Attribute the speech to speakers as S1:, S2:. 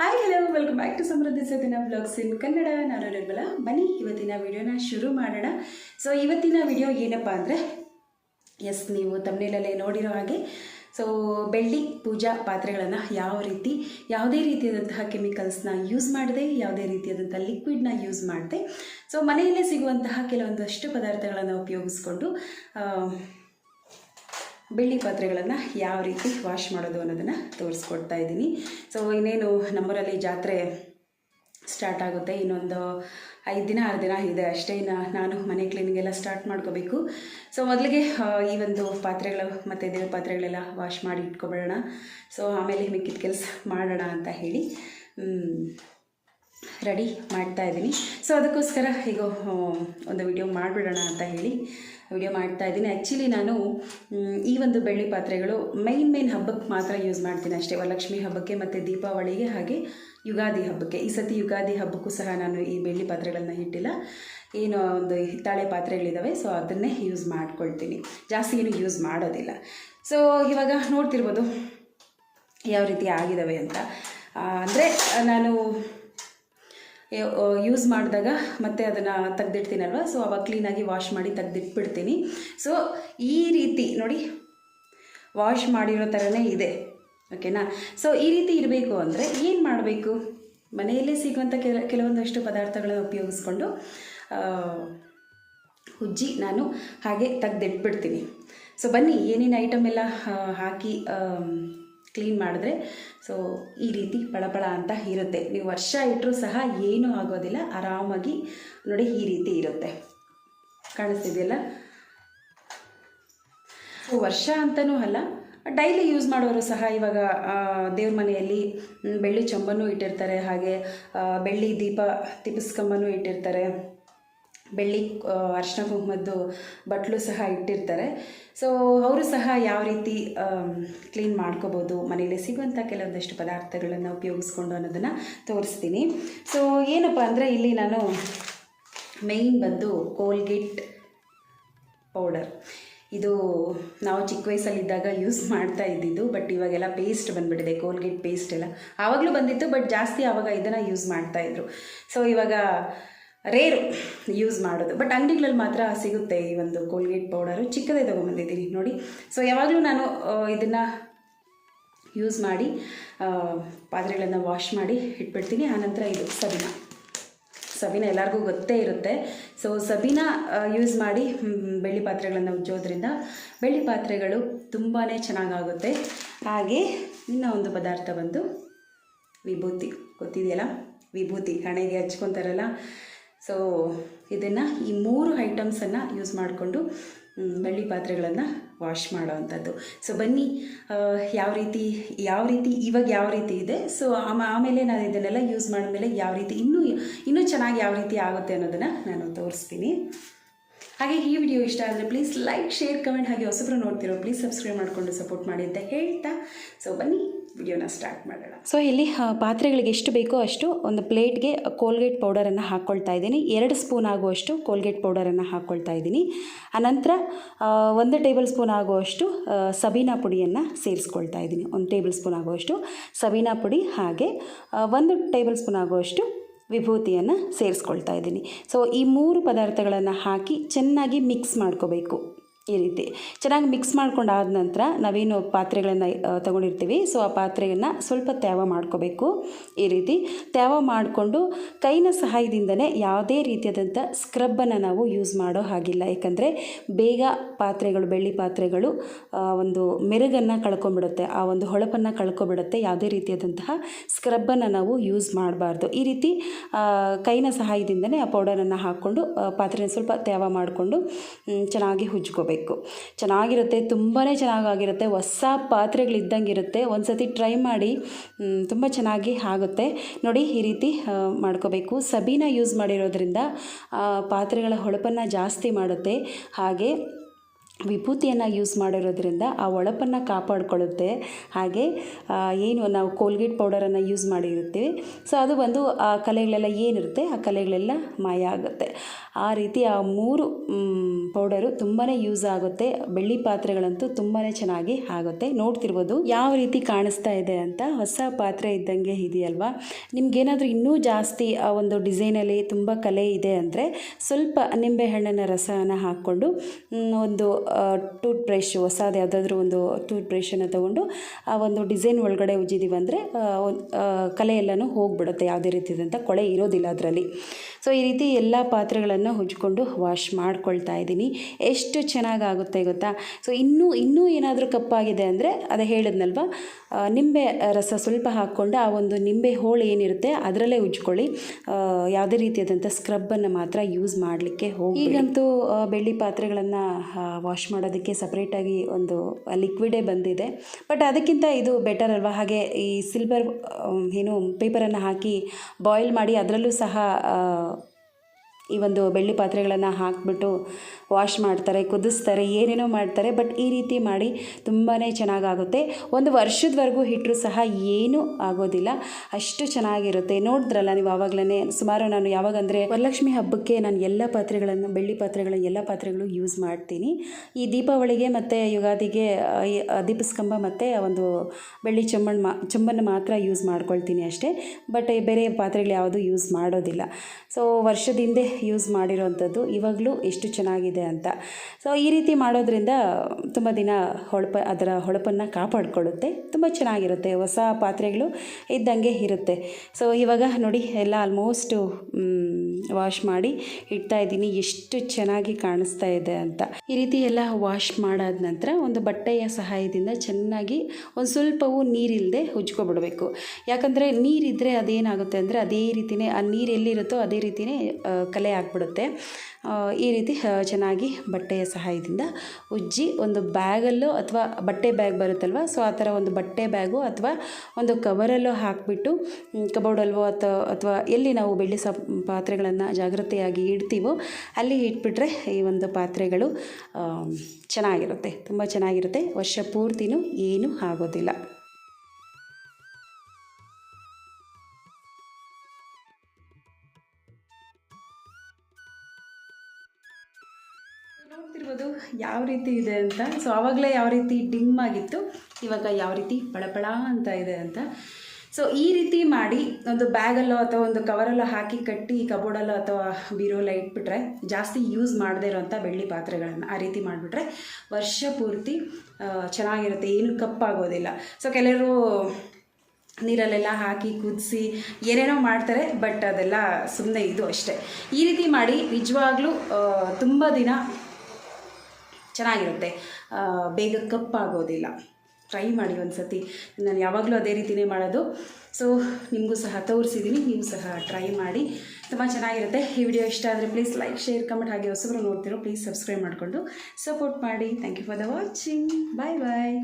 S1: Hi hello welcome back to Samruddhi ಸತಿನ blogs in Kannada ನಾನು ನಿರ್ಮಲ. ಬನ್ನಿ, ಇವತ್ತಿನ ವಿಡಿಯೋನ ಶುರು ಮಾಡೋಣ. ಸೊ ಇವತ್ತಿನ ವಿಡಿಯೋ ಏನಪ್ಪ ಅಂದರೆ ಎಸ್ ನೀವು ತಮ್ಮನೇಲಲ್ಲೇ ನೋಡಿರೋ ಹಾಗೆ ಸೊ ಬೆಳ್ಳಿ ಪೂಜಾ ಪಾತ್ರೆಗಳನ್ನು ಯಾವ ರೀತಿ, ಯಾವುದೇ ರೀತಿಯಾದಂತಹ ಕೆಮಿಕಲ್ಸ್ನ ಯೂಸ್ ಮಾಡದೆ, ಯಾವುದೇ ರೀತಿಯಾದಂಥ ಲಿಕ್ವಿಡ್ನ ಯೂಸ್ ಮಾಡಿದೆ. ಸೊ ಮನೆಯಲ್ಲೇ ಸಿಗುವಂತಹ ಕೆಲವೊಂದಷ್ಟು ಪದಾರ್ಥಗಳನ್ನು ಉಪಯೋಗಿಸ್ಕೊಂಡು ಬೆಳ್ಳಿ ಪಾತ್ರೆಗಳನ್ನು ಯಾವ ರೀತಿ ವಾಶ್ ಮಾಡೋದು ಅನ್ನೋದನ್ನು ತೋರಿಸ್ಕೊಡ್ತಾ ಇದ್ದೀನಿ. ಸೊ ಇನ್ನೇನು ನಮ್ಮೂರಲ್ಲಿ ಜಾತ್ರೆ ಸ್ಟಾರ್ಟ್ ಆಗುತ್ತೆ. ಇನ್ನೊಂದು ಐದು ದಿನ, ಆರು ದಿನ ಇದೆ ಅಷ್ಟೇ. ಇನ್ನು ನಾನು ಮನೆ ಕ್ಲೀನಿಂಗ್ ಎಲ್ಲ ಸ್ಟಾರ್ಟ್ ಮಾಡ್ಕೋಬೇಕು. ಸೊ ಮೊದಲಿಗೆ ಈ ಒಂದು ಪಾತ್ರೆಗಳು ಮತ್ತು ದೇವ್ರ ಪಾತ್ರೆಗಳೆಲ್ಲ ವಾಶ್ ಮಾಡಿ ಇಟ್ಕೊಬಿಡೋಣ. ಸೊ ಆಮೇಲೆ ಮಿಕ್ಕಿದ ಕೆಲಸ ಮಾಡೋಣ ಅಂತ ಹೇಳಿ. ರೆಡಿ ಮಾಡ್ತಾ ಇದ್ದೀನಿ. ಸೊ ಅದಕ್ಕೋಸ್ಕರ ಈಗ ಒಂದು ವಿಡಿಯೋ ಮಾಡಿಬಿಡೋಣ ಅಂತ ಹೇಳಿ ವಿಡಿಯೋ ಮಾಡ್ತಾ ಇದ್ದೀನಿ. ಆ್ಯಕ್ಚುಲಿ ನಾನು ಈ ಒಂದು ಬೆಳ್ಳಿ ಪಾತ್ರೆಗಳು ಮೈನ್ ಮೈನ್ ಹಬ್ಬಕ್ಕೆ ಮಾತ್ರ ಯೂಸ್ ಮಾಡ್ತೀನಿ ಅಷ್ಟೇ. ವರಲಕ್ಷ್ಮಿ ಹಬ್ಬಕ್ಕೆ ಮತ್ತು ದೀಪಾವಳಿಗೆ ಹಾಗೆ ಯುಗಾದಿ ಹಬ್ಬಕ್ಕೆ. ಈ ಸತಿ ಯುಗಾದಿ ಹಬ್ಬಕ್ಕೂ ಸಹ ನಾನು ಈ ಬೆಳ್ಳಿ ಪಾತ್ರೆಗಳನ್ನು ಇಟ್ಟಿಲ್ಲ ಏನು, ಒಂದು ಹಿತ್ತಾಳೆ ಪಾತ್ರೆಗಳಿದ್ದಾವೆ ಸೊ ಅದನ್ನೇ ಯೂಸ್ ಮಾಡ್ಕೊಳ್ತೀನಿ. ಜಾಸ್ತಿ ಏನು ಯೂಸ್ ಮಾಡೋದಿಲ್ಲ. ಸೊ ಇವಾಗ ನೋಡ್ತಿರ್ಬೋದು ಯಾವ ರೀತಿ ಆಗಿದ್ದಾವೆ ಅಂತ. ಅಂದರೆ, ನಾನು ಯೂಸ್ ಮಾಡಿದಾಗ ಮತ್ತೆ ಅದನ್ನು ತೆಗ್ದಿಡ್ತೀನಲ್ವ? ಸೊ ಅವಾಗ ಕ್ಲೀನಾಗಿ ವಾಶ್ ಮಾಡಿ ತೆಗ್ದಿಟ್ಬಿಡ್ತೀನಿ. ಸೊ ಈ ರೀತಿ, ನೋಡಿ ವಾಶ್ ಮಾಡಿರೋ ಥರನೇ ಇದೆ. ಓಕೆನಾ ಸೊ ಈ ರೀತಿ ಇರಬೇಕು ಅಂದರೆ ಏನು ಮಾಡಬೇಕು? ಮನೆಯಲ್ಲೇ ಸಿಗುವಂಥ ಕೆಲ, ಕೆಲವೊಂದಷ್ಟು ಪದಾರ್ಥಗಳನ್ನು ಉಪಯೋಗಿಸ್ಕೊಂಡು ಉಜ್ಜಿ ನಾನು ಹಾಗೆ ತೆಗ್ದಿಟ್ಬಿಡ್ತೀನಿ. ಸೊ ಬನ್ನಿ, ಏನೇನು ಐಟಮ್ ಎಲ್ಲ ಹಾಕಿ ಕ್ಲೀನ್ ಮಾಡಿದ್ರೆ ಸೊ ಈ ರೀತಿ ಪಳಪಳ ಅಂತ ಇರುತ್ತೆ. ನೀವು ವರ್ಷ ಇಟ್ಟರೂ ಸಹ ಏನೂ ಆಗೋದಿಲ್ಲ, ಆರಾಮಾಗಿ ನೋಡಿ ಈ ರೀತಿ ಇರುತ್ತೆ. ಕಾಣಿಸ್ತಿದೆಯಲ್ಲ? ಸೊ ವರ್ಷ ಅಂತಲೂ ಅಲ್ಲ ಡೈಲಿ ಯೂಸ್ ಮಾಡೋರು ಸಹ ಇವಾಗ ದೇವ್ರ ಮನೆಯಲ್ಲಿ ಬೆಳ್ಳಿ ಚಂಬನೂ ಇಟ್ಟಿರ್ತಾರೆ, ಹಾಗೆ ಬೆಳ್ಳಿ ದೀಪ ತಿಪ್ಪಿಸ್ಕಂಬನೂ ಇಟ್ಟಿರ್ತಾರೆ. ಬೆಳ್ಳಿ ಅರ್ಶಿನ ಕುಂಕುಮದ್ದು ಬಟ್ಲು ಸಹ ಇಟ್ಟಿರ್ತಾರೆ. ಸೊ ಅವರು ಸಹ ಯಾವ ರೀತಿ ಕ್ಲೀನ್ ಮಾಡ್ಕೋಬೋದು ಮನೇಲಿ ಸಿಗುವಂಥ ಕೆಲವೊಂದಷ್ಟು ಪದಾರ್ಥಗಳನ್ನು ಉಪಯೋಗಿಸ್ಕೊಂಡು ಅನ್ನೋದನ್ನು ತೋರಿಸ್ತೀನಿ. ಸೊ ಏನಪ್ಪ ಅಂದರೆ ಇಲ್ಲಿ ನಾನು ಮೇಯ್ನ್ ಬಂದು ಕೋಲ್ಗೇಟ್ ಪೌಡರ್ ಇದು ನಾವು ಚಿಕ್ಕ ವಯಸ್ಸಲ್ಲಿದ್ದಾಗ ಯೂಸ್ ಮಾಡ್ತಾ ಇದ್ದಿದ್ದು ಬಟ್ ಇವಾಗೆಲ್ಲ ಪೇಸ್ಟ್ ಬಂದುಬಿಟ್ಟಿದೆ ಕೋಲ್ಗೇಟ್ ಪೇಸ್ಟ್ ಎಲ್ಲ. ಆವಾಗಲೂ ಬಂದಿತ್ತು ಬಟ್ ಜಾಸ್ತಿ ಆವಾಗ ಇದನ್ನು ಯೂಸ್ ಮಾಡ್ತಾಯಿದ್ರು ಸೊ ಇವಾಗ ರೇರು ಯೂಸ್ ಮಾಡೋದು. ಬಟ್ ಅಂಗಡಿಗಳಲ್ಲಿ ಮಾತ್ರ ಸಿಗುತ್ತೆ ಈ ಒಂದು ಕೋಲ್ಗೇಟ್ ಪೌಡರು ಚಿಕ್ಕದೇ ತೊಗೊಂಬಂದಿದ್ದೀನಿ, ನೋಡಿ. ಸೊ ಯಾವಾಗಲೂ ನಾನು ಇದನ್ನು ಯೂಸ್ ಮಾಡಿ ಪಾತ್ರೆಗಳನ್ನು ವಾಶ್ ಮಾಡಿ ಇಟ್ಬಿಡ್ತೀನಿ. ಆನಂತರ ಇದು ಸಬಿನ. ಸಬಿನ ಎಲ್ಲರಿಗೂ ಗೊತ್ತೇ ಇರುತ್ತೆ. ಸೊ ಸಬಿನ ಯೂಸ್ ಮಾಡಿ ಬೆಳ್ಳಿ ಪಾತ್ರೆಗಳನ್ನು ಉಜ್ಜೋದ್ರಿಂದ ಬೆಳ್ಳಿ ಪಾತ್ರೆಗಳು ತುಂಬಾ ಚೆನ್ನಾಗಾಗುತ್ತೆ. ಹಾಗೆ ಇನ್ನೂ ಒಂದು ಪದಾರ್ಥ ಬಂದು ವಿಭೂತಿ. ಗೊತ್ತಿದೆಯಲ್ಲ? ವಿಭೂತಿ. ಹಣೆಗೆ ಹಚ್ಕೊತಾರಲ್ಲ? ಸೊ ಇದನ್ನು ಈ ಮೂರು ಐಟಮ್ಸನ್ನು ಯೂಸ್ ಮಾಡಿಕೊಂಡು ಬೆಳ್ಳಿ ಪಾತ್ರೆಗಳನ್ನು ವಾಶ್ ಮಾಡೋವಂಥದ್ದು. ಸೊ ಬನ್ನಿ ಯಾವ ರೀತಿ ಯಾವ ರೀತಿ, ಇವಾಗ ಯಾವ ರೀತಿ ಇದೆ? ಸೊ ಆಮ- ಆಮೇಲೆ ನಾನು ಇದನ್ನೆಲ್ಲ ಯೂಸ್ ಮಾಡಿದ್ಮೇಲೆ ಯಾವ ರೀತಿ, ಇನ್ನೂ ಇನ್ನೂ ಚೆನ್ನಾಗಿ ಯಾವ ರೀತಿ ಆಗುತ್ತೆ ಅನ್ನೋದನ್ನು ನಾನು ತೋರಿಸ್ತೀನಿ. ಹಾಗೆ ಈ ವಿಡಿಯೋ ಇಷ್ಟ ಆದರೆ ಪ್ಲೀಸ್ ಲೈಕ್ ಶೇರ್ ಕಮೆಂಟ್ ಹಾಗೆ ಹೊಸಬ್ರು ನೋಡ್ತಿರೋ ಪ್ಲೀಸ್ ಸಬ್ಸ್ಕ್ರೈಬ್ ಮಾಡಿಕೊಂಡು ಸಪೋರ್ಟ್ ಮಾಡಿ ಅಂತ ಹೇಳ್ತಾ. ಸೊ ಬನ್ನಿ, ವಿಡಿಯೋನ ಸ್ಟಾರ್ಟ್ ಮಾಡೋಣ. ಸೊ ಇಲ್ಲಿ ಪಾತ್ರೆಗಳಿಗೆ ಎಷ್ಟು ಬೇಕೋ ಅಷ್ಟು ಒಂದು ಪ್ಲೇಟ್ಗೆ ಕೋಲ್ಗೇಟ್ ಪೌಡರನ್ನು ಹಾಕ್ಕೊಳ್ತಾ ಇದ್ದೀನಿ. ಎರಡು ಸ್ಪೂನ್ ಆಗುವಷ್ಟು ಕೋಲ್ಗೇಟ್ ಪೌಡರನ್ನು ಹಾಕ್ಕೊಳ್ತಾ ಇದ್ದೀನಿ. ಆನಂತರ ಒಂದು ಟೇಬಲ್ ಸ್ಪೂನ್ ಆಗುವಷ್ಟು ಸಬೀನಾ ಪುಡಿಯನ್ನು ಸೇರಿಸ್ಕೊಳ್ತಾ ಇದ್ದೀನಿ. ಒಂದು ಟೇಬಲ್ ಸ್ಪೂನ್ ಆಗುವಷ್ಟು ಸಬೀನಾ ಪುಡಿ ಹಾಗೆ ಒಂದು ಟೇಬಲ್ ಸ್ಪೂನ್ ಆಗುವಷ್ಟು ವಿಭೂತಿಯನ್ನು ಸೇರಿಸ್ಕೊಳ್ತಾ ಇದ್ದೀನಿ. ಸೊ ಈ ಮೂರು ಪದಾರ್ಥಗಳನ್ನು ಹಾಕಿ ಚೆನ್ನಾಗಿ ಮಿಕ್ಸ್ ಮಾಡ್ಕೋಬೇಕು. ಈ ರೀತಿ. ಚೆನ್ನಾಗಿ ಮಿಕ್ಸ್ ಮಾಡ್ಕೊಂಡಾದ ನಂತರ ನಾವೇನು ಪಾತ್ರೆಗಳನ್ನು ತಗೊಂಡಿರ್ತೀವಿ. ಸೊ ಆ ಪಾತ್ರೆಯನ್ನು ಸ್ವಲ್ಪ ತ್ಯಾವ ಮಾಡ್ಕೋಬೇಕು. ಈ ರೀತಿ ತ್ಯಾವ ಮಾಡಿಕೊಂಡು ಕೈನ ಸಹಾಯದಿಂದನೇ ಯಾವುದೇ ರೀತಿಯಾದಂಥ ಸ್ಕ್ರಬ್ಬನ್ನು ನಾವು ಯೂಸ್ ಮಾಡೋ ಹಾಗಿಲ್ಲ. ಯಾಕಂದರೆ ಬೇಗ ಪಾತ್ರೆಗಳು, ಬೆಳ್ಳಿ ಪಾತ್ರೆಗಳು ಒಂದು ಮೆರುಗನ್ನು ಕಳ್ಕೊಂಬಿಡುತ್ತೆ ಆ ಒಂದು ಹೊಳಪನ್ನು ಕಳ್ಕೊಬಿಡುತ್ತೆ. ಯಾವುದೇ ರೀತಿಯಾದಂತಹ ಸ್ಕ್ರಬ್ಬನ್ನು ನಾವು ಯೂಸ್ ಮಾಡಬಾರ್ದು. ಈ ರೀತಿ ಕೈನ ಸಹಾಯದಿಂದನೇ ಆ ಪೌಡರನ್ನು ಹಾಕ್ಕೊಂಡು ಪಾತ್ರೆನ ಸ್ವಲ್ಪ ತ್ಯಾವ ಮಾಡಿಕೊಂಡು ಚೆನ್ನಾಗಿ ಉಜ್ಕೋಬೇಕು ಚೆನ್ನಾಗಿರುತ್ತೆ ತುಂಬಾ ಚೆನ್ನಾಗಾಗಿರುತ್ತೆ, ಹೊಸ ಪಾತ್ರೆಗಳಿದ್ದಂಗಿರುತ್ತೆ. ಒಂದು ಸತಿ ಟ್ರೈ ಮಾಡಿ ತುಂಬ ಚೆನ್ನಾಗಿ ಆಗುತ್ತೆ. ನೋಡಿ, ಈ ರೀತಿ ಮಾಡ್ಕೋಬೇಕು. ಸಬೀನ ಯೂಸ್ ಮಾಡಿರೋದ್ರಿಂದ ಪಾತ್ರೆಗಳ ಹೊಳಪನ್ನು ಜಾಸ್ತಿ ಮಾಡುತ್ತೆ. ಹಾಗೆ ವಿಭೂತಿಯನ್ನು ಯೂಸ್ ಮಾಡಿರೋದ್ರಿಂದ ಆ ಹೊಳಪನ್ನು ಕಾಪಾಡಿಕೊಳ್ಳುತ್ತೆ. ಹಾಗೆ ಏನು ನಾವು ಕೋಲ್ಗೇಟ್ ಪೌಡರನ್ನು ಯೂಸ್ ಮಾಡಿರ್ತೀವಿ ಸೊ ಅದು ಬಂದು ಆ ಕಲೆಗಳೆಲ್ಲ ಏನಿರುತ್ತೆ, ಆ ಕಲೆಗಳೆಲ್ಲ ಮಾಯ ಆಗುತ್ತೆ. ಆ ರೀತಿ ಆ ಮೂರು ಪೌಡರು ತುಂಬಾ ಯೂಸ್ ಆಗುತ್ತೆ. ಬೆಳ್ಳಿ ಪಾತ್ರೆಗಳಂತೂ ತುಂಬಾ ಚೆನ್ನಾಗಿ ಆಗುತ್ತೆ. ನೋಡ್ತಿರ್ಬೋದು ಯಾವ ರೀತಿ ಕಾಣಿಸ್ತಾ ಇದೆ ಅಂತ. ಹೊಸ ಪಾತ್ರೆ ಇದ್ದಂಗೆ ಇದೆಯಲ್ವಾ? ನಿಮಗೇನಾದರೂ ಇನ್ನೂ ಜಾಸ್ತಿ ಆ ಒಂದು ಡಿಸೈನಲ್ಲಿ ತುಂಬ ಕಲೆ ಇದೆ ಅಂದರೆ ಸ್ವಲ್ಪ ನಿಂಬೆಹಣ್ಣಿನ ರಸನ ಹಾಕ್ಕೊಂಡು ಒಂದು ಟೂತ್ ಬ್ರಷ್ ಹೊಸದು ಯಾವುದಾದ್ರೂ ಒಂದು ಟೂತ್ ಬ್ರಷನ್ನು ತೊಗೊಂಡು ಆ ಒಂದು ಡಿಸೈನ್ ಒಳಗಡೆ ಉಜ್ಜಿದೀವಿ ಅಂದರೆ ಕಲೆ ಎಲ್ಲನೂ ಹೋಗ್ಬಿಡುತ್ತೆ ಯಾವುದೇ ರೀತಿಯಾದಂಥ ಕೊಳೆ ಇರೋದಿಲ್ಲ ಅದರಲ್ಲಿ. ಸೊ ಈ ರೀತಿ ಎಲ್ಲ ಪಾತ್ರೆಗಳನ್ನು ಉಜ್ಕೊಂಡು ವಾಶ್ ಮಾಡ್ಕೊಳ್ತಾ ಇದ್ದೀನಿ. ಎಷ್ಟು ಚೆನ್ನಾಗಾಗುತ್ತೆ ಗೊತ್ತಾ? ಸೊ ಇನ್ನೂ ಇನ್ನೂ ಏನಾದರೂ ಕಪ್ಪಾಗಿದೆ ಅಂದರೆ ಅದೇ ಹೇಳಿದ್ನಲ್ವ? ನಿಂಬೆ ರಸ ಸ್ವಲ್ಪ ಹಾಕ್ಕೊಂಡು ಆ ಒಂದು ನಿಂಬೆ ಹೋಳು ಏನಿರುತ್ತೆ ಅದರಲ್ಲೇ ಉಜ್ಕೊಳ್ಳಿ. ಯಾವುದೇ ರೀತಿಯಾದಂಥ ಸ್ಕ್ರಬ್ಬನ್ನು ಮಾತ್ರ ಯೂಸ್ ಮಾಡಲಿಕ್ಕೆ ಹೋಗಿ ಈಗಂತೂ ಬೆಳ್ಳಿ ಪಾತ್ರೆಗಳನ್ನು ವಾಶ್ ಮಾಡೋದಕ್ಕೆ ಸಪ್ರೇಟಾಗಿ ಒಂದು ಲಿಕ್ವಿಡೇ ಬಂದಿದೆ. ಬಟ್ ಅದಕ್ಕಿಂತ ಇದು ಬೆಟರ್ ಅಲ್ವಾ? ಹಾಗೆ ಈ ಸಿಲ್ವರ್ ಏನು ಪೇಪರನ್ನು ಹಾಕಿ ಬಾಯ್ಲ್ ಮಾಡಿ, ಅದರಲ್ಲೂ ಸಹ ಈ ಒಂದು ಬೆಳ್ಳಿ ಪಾತ್ರೆಗಳನ್ನು ಹಾಕಿಬಿಟ್ಟು ವಾಶ್ ಮಾಡ್ತಾರೆ, ಕುದಿಸ್ತಾರೆ, ಏನೇನೋ ಮಾಡ್ತಾರೆ ಬಟ್ ಈ ರೀತಿ ಮಾಡಿ ತುಂಬಾ ಚೆನ್ನಾಗಾಗುತ್ತೆ. ಒಂದು ವರ್ಷದವರೆಗೂ ಇಟ್ಟರೂ ಸಹ ಏನೂ ಆಗೋದಿಲ್ಲ, ಅಷ್ಟು ಚೆನ್ನಾಗಿರುತ್ತೆ. ನೋಡಿದ್ರಲ್ಲ ನೀವು ಆವಾಗಲೇ ಸುಮಾರು ನಾನು ಯಾವಾಗಂದರೆ ವರಲಕ್ಷ್ಮಿ ಹಬ್ಬಕ್ಕೆ ನಾನು ಎಲ್ಲ ಪಾತ್ರೆಗಳನ್ನು, ಬೆಳ್ಳಿ ಪಾತ್ರೆಗಳ ಎಲ್ಲ ಪಾತ್ರೆಗಳು ಯೂಸ್ ಮಾಡ್ತೀನಿ. ಈ ದೀಪಾವಳಿಗೆ ಮತ್ತು ಯುಗಾದಿಗೆ ದೀಪಸ್ಕಂಬ ಮತ್ತು ಒಂದು ಬೆಳ್ಳಿ ಚೊಂಬಣ್ಣ ಮಾ ಮಾತ್ರ ಯೂಸ್ ಮಾಡ್ಕೊಳ್ತೀನಿ ಅಷ್ಟೇ. ಬಟ್ ಬೇರೆ ಪಾತ್ರೆಗಳು ಯಾವುದು ಯೂಸ್ ಮಾಡೋದಿಲ್ಲ. ಸೊ ವರ್ಷದ ಹಿಂದೆ ಯೂಸ್ ಮಾಡಿರೋವಂಥದ್ದು ಇವಾಗಲೂ ಎಷ್ಟು ಚೆನ್ನಾಗಿದೆ ಅಂತ. ಸೊ ಈ ರೀತಿ ಮಾಡೋದ್ರಿಂದ ತುಂಬ ದಿನ ಹೊಳಪ, ಅದರ ಹೊಳಪನ್ನು ಕಾಪಾಡಿಕೊಳ್ಳುತ್ತೆ. ತುಂಬ ಚೆನ್ನಾಗಿರುತ್ತೆ. ಹೊಸ ಪಾತ್ರೆಗಳು ಇದ್ದಂಗೆ ಇರುತ್ತೆ. ಸೊ ಇವಾಗ ನೋಡಿ, ಎಲ್ಲ ಆಲ್ಮೋಸ್ಟು ವಾಶ್ ಮಾಡಿ ಇಡ್ತಾ ಇದ್ದೀನಿ. ಎಷ್ಟು ಚೆನ್ನಾಗಿ ಕಾಣಿಸ್ತಾ ಇದೆ ಅಂತ. ಈ ರೀತಿ ಎಲ್ಲ ವಾಶ್ ಮಾಡಾದ ನಂತರ ಒಂದು ಬಟ್ಟೆಯ ಸಹಾಯದಿಂದ ಚೆನ್ನಾಗಿ ಒಂದು ಸ್ವಲ್ಪವೂ ನೀರಿಲ್ಲದೆ ಉಜ್ಕೊಬಿಡಬೇಕು. ಯಾಕಂದರೆ ನೀರಿದ್ದರೆ ಅದೇನಾಗುತ್ತೆ ಅಂದರೆ ಅದೇ ರೀತಿಯೇ ಆ ನೀರು ಎಲ್ಲಿರುತ್ತೋ ಅದೇ ರೀತಿಯೇ ಕಲೆ ಆಗಿಬಿಡುತ್ತೆ. ಈ ರೀತಿ ಚೆನ್ನಾಗಿ ಬಟ್ಟೆಯ ಸಹಾಯದಿಂದ ಉಜ್ಜಿ ಒಂದು ಬ್ಯಾಗಲ್ಲೋ ಅಥವಾ ಬಟ್ಟೆ ಬ್ಯಾಗ್ ಬರುತ್ತಲ್ವ, ಸೊ ಆ ಥರ ಒಂದು ಬಟ್ಟೆ ಬ್ಯಾಗು ಅಥವಾ ಒಂದು ಕವರಲ್ಲೋ ಹಾಕಿಬಿಟ್ಟು ಕಬೋರ್ಡಲ್ವೋ ಅಥವಾ ಅಥವಾ ಎಲ್ಲಿ ನಾವು ಬೆಳ್ಳಿ ಸ ಪಾತ್ರೆಗಳನ್ನು ಜಾಗ್ರತೆಯಾಗಿ ಇಡ್ತೀವೋ ಅಲ್ಲಿ ಇಟ್ಬಿಟ್ರೆ ಈ ಒಂದು ಪಾತ್ರೆಗಳು ಚೆನ್ನಾಗಿರುತ್ತೆ. ತುಂಬ ಚೆನ್ನಾಗಿರುತ್ತೆ. ವರ್ಷ ಪೂರ್ತಿನೂ ಏನೂ ಆಗೋದಿಲ್ಲ. ನೋಡ್ತಿರ್ಬೋದು ಯಾವ ರೀತಿ ಇದೆ ಅಂತ. ಸೊ ಆವಾಗಲೇ ಯಾವ ರೀತಿ ಡಿಮ್ ಆಗಿತ್ತು, ಇವಾಗ ಯಾವ ರೀತಿ ಪಳಪಳ ಅಂತ ಇದೆ ಅಂತ. ಸೊ ಈ ರೀತಿ ಮಾಡಿ ಒಂದು ಬ್ಯಾಗಲ್ಲೋ ಅಥವಾ ಒಂದು ಕವರಲ್ಲೋ ಹಾಕಿ ಕಟ್ಟಿ ಕಬೋರ್ಡಲ್ಲೋ ಅಥವಾ ಬೀರೋಲ್ಲ ಇಟ್ಬಿಟ್ರೆ ಜಾಸ್ತಿ ಯೂಸ್ ಮಾಡದೇ ಇರೋಂಥ ಬೆಳ್ಳಿ ಪಾತ್ರೆಗಳನ್ನು ಆ ರೀತಿ ಮಾಡಿಬಿಟ್ರೆ ವರ್ಷ ಪೂರ್ತಿ ಚೆನ್ನಾಗಿರುತ್ತೆ. ಏನು ಕಪ್ಪಾಗೋದಿಲ್ಲ. ಸೊ ಕೆಲವರು ನೀರಲ್ಲೆಲ್ಲ ಹಾಕಿ ಕುದಿಸಿ ಏನೇನೋ ಮಾಡ್ತಾರೆ ಬಟ್ ಅದೆಲ್ಲ ಸುಮ್ಮನೆ ಇದು ಅಷ್ಟೇ. ಈ ರೀತಿ ಮಾಡಿ ನಿಜವಾಗ್ಲೂ ತುಂಬ ದಿನ ಚೆನ್ನಾಗಿರುತ್ತೆ. ಬೇಗ ಕಪ್ಪಾಗೋದಿಲ್ಲ. ಟ್ರೈ ಮಾಡಿ ಒಂದು ಸತಿ ನಾನು ಯಾವಾಗಲೂ ಅದೇ ರೀತಿಯೇ ಮಾಡೋದು. ಸೊ ನಿಮಗೂ ಸಹ ತೋರಿಸಿದ್ದೀನಿ ನೀವು ಸಹ ಟ್ರೈ ಮಾಡಿ. ತುಂಬ ಚೆನ್ನಾಗಿರುತ್ತೆ. ಈ ವಿಡಿಯೋ ಇಷ್ಟ ಆದರೆ ಪ್ಲೀಸ್ ಲೈಕ್ ಶೇರ್ ಕಮೆಂಟ್ ಹಾಗೆ ಹೊಸಬ್ರು ನೋಡ್ತಿರೋ ಪ್ಲೀಸ್ ಸಬ್ಸ್ಕ್ರೈಬ್ ಮಾಡಿಕೊಂಡು ಸಪೋರ್ಟ್ ಮಾಡಿ. Thank you for the watching bye bye